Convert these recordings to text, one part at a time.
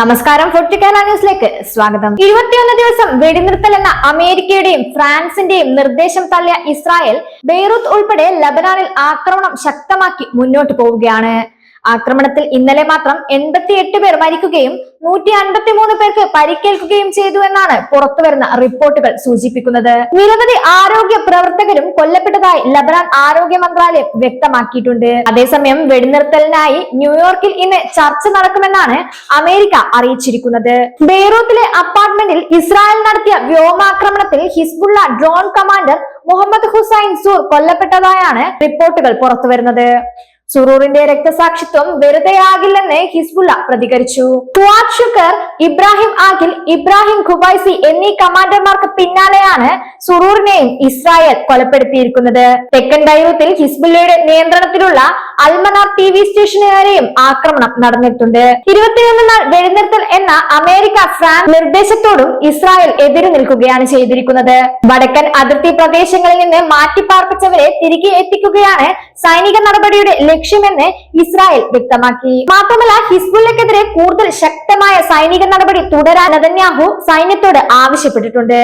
നമസ്കാരം കേരള ന്യൂസിലേക്ക്. സ്വാഗതം. ഇരുപത്തിയൊന്ന് ദിവസം വെടിനിർത്തൽ എന്ന അമേരിക്കയുടെയും ഫ്രാൻസിന്റെയും നിർദ്ദേശം തള്ളിയ ഇസ്രായേൽ ബെയ്റൂത്ത് ഉൾപ്പെടെ ലബനാനിൽ ആക്രമണം ശക്തമാക്കി മുന്നോട്ട് പോവുകയാണ്. ആക്രമണത്തിൽ ഇന്നലെ മാത്രം എൺപത്തിയെട്ട് പേർ മരിക്കുകയും നൂറ്റി അൻപത്തി മൂന്ന് പേർക്ക് പരിക്കേൽക്കുകയും ചെയ്തു എന്നാണ് പുറത്തുവരുന്ന റിപ്പോർട്ടുകൾ സൂചിപ്പിക്കുന്നത്. നിരവധി ആരോഗ്യ പ്രവർത്തകരും കൊല്ലപ്പെട്ടതായി ലബനാൻ ആരോഗ്യ മന്ത്രാലയം വ്യക്തമാക്കിയിട്ടുണ്ട്. അതേസമയം വെടിനിർത്തലിനായി ന്യൂയോർക്കിൽ ഇന്ന് ചർച്ച നടക്കുമെന്നാണ് അമേരിക്ക അറിയിച്ചിരിക്കുന്നത്. ബെയ്റൂത്തിലെ അപ്പാർട്ട്മെന്റിൽ ഇസ്രായേൽ നടത്തിയ വ്യോമാക്രമണത്തിൽ Hezbollah drone commander Muhammad Hussein Sur കൊല്ലപ്പെട്ടതായാണ് റിപ്പോർട്ടുകൾ പുറത്തുവരുന്നത്. സുറൂറിന്റെ രക്തസാക്ഷിത്വം വെറുതെയാകില്ലെന്ന് ഹിസ്ബുള്ള പ്രതികരിച്ചു. Fuad Shukr Ibrahim Aqil Ibrahim Qubaisi എന്നീ കമാൻഡർമാർക്ക് പിന്നാലെയാണ് സുറൂറിനെയും ഇസ്രായേൽ കൊലപ്പെടുത്തിയിരിക്കുന്നത്. തെക്കൻ ബൈറൂത്തിൽ ഹിസ്ബുല്ലയുടെ നിയന്ത്രണത്തിലുള്ള അൽമനാർ ടി വി സ്റ്റേഷന് നേരെയും ആക്രമണം നടന്നിട്ടുണ്ട്. ഇരുപത്തിയൊന്ന് നാൾ വെടിനിർത്തൽ എന്ന അമേരിക്ക ഫ്രാൻസ് നിർദ്ദേശത്തോടും ഇസ്രായേൽ എതിരു നിൽക്കുകയാണ് ചെയ്തിരിക്കുന്നത്. വടക്കൻ അതിർത്തി പ്രദേശങ്ങളിൽ നിന്ന് മാറ്റിപ്പാർപ്പിച്ചവരെ തിരികെ എത്തിക്കുകയാണ് സൈനിക നടപടിയുടെ ലക്ഷ്യമെന്ന് ഇസ്രായേൽ വ്യക്തമാക്കി. മാത്രമല്ല ഹിസ്ബുള്ളക്കെതിരെ കൂടുതൽ ശക്തമായ സൈനിക നടപടി തുടരാൻ നതന്യാഹു സൈന്യത്തോട് ആവശ്യപ്പെട്ടിട്ടുണ്ട്.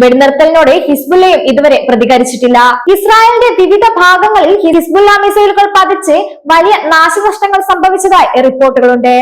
വെടിനിർത്തലിനോട് ഹിസ്ബുല്ലയും ഇതുവരെ പ്രതികരിച്ചിട്ടില്ല. ഇസ്രായേലിന്റെ വിവിധ ഭാഗങ്ങളിൽ ഹിസ്ബുല്ല മിസൈലുകൾ പതിച്ച് വലിയ നാശനഷ്ടങ്ങൾ സംഭവിച്ചതായി റിപ്പോർട്ടുകളുണ്ട്.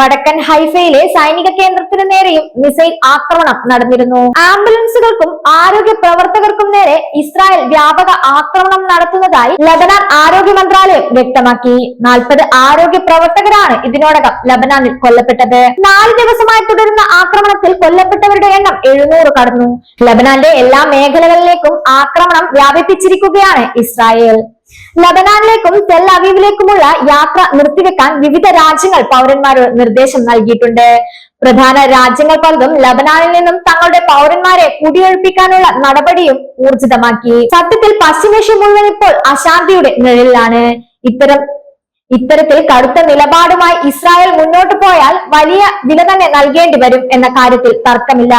വടക്കൻ ഹൈഫയിലെ സൈനിക കേന്ദ്രത്തിന് നേരെയും മിസൈൽ ആക്രമണം നടന്നിരുന്നു. ആംബുലൻസുകൾക്കും ആരോഗ്യ പ്രവർത്തകർക്കും നേരെ ഇസ്രായേൽ വ്യാപക ആക്രമണം നടത്തുന്നതായി ലബനാൻ ആരോഗ്യ മന്ത്രാലയം വ്യക്തമാക്കി. നാൽപ്പത് ആരോഗ്യ പ്രവർത്തകരാണ് ഇതിനോടകം ലബനാനിൽ കൊല്ലപ്പെട്ടത്. നാല് ദിവസമായി തുടരുന്ന ആക്രമണത്തിൽ കൊല്ലപ്പെട്ടവരുടെ എണ്ണം എഴുന്നൂറ് കടന്നു. ലബനാന്റെ എല്ലാ മേഖലകളിലേക്കും ആക്രമണം വ്യാപിപ്പിച്ചിരിക്കുകയാണ് ഇസ്രായേൽ. ലബനാനിലേക്കും തെൽ അവീവിലേക്കുമുള്ള യാത്ര നിർത്തിവെക്കാൻ വിവിധ രാജ്യങ്ങൾ പൗരന്മാരോട് നിർദ്ദേശം നൽകിയിട്ടുണ്ട്. പ്രധാന രാജ്യങ്ങൾ പലതും ലബനാനിൽ നിന്നും തങ്ങളുടെ പൗരന്മാരെ കുടിയൊഴിപ്പിക്കാനുള്ള നടപടിയും ഊർജിതമാക്കി. സത്യത്തിൽ പശ്ചിമേഷ്യ മുഴുവൻ ഇപ്പോൾ അശാന്തിയുടെ നിഴലിലാണ്. ഇത്തരം ഇത്തരത്തിൽ കടുത്ത നിലപാടുമായി ഇസ്രായേൽ മുന്നോട്ട് പോയാൽ വലിയ വില തന്നെ നൽകേണ്ടി വരും എന്ന കാര്യത്തിൽ തർക്കമില്ല.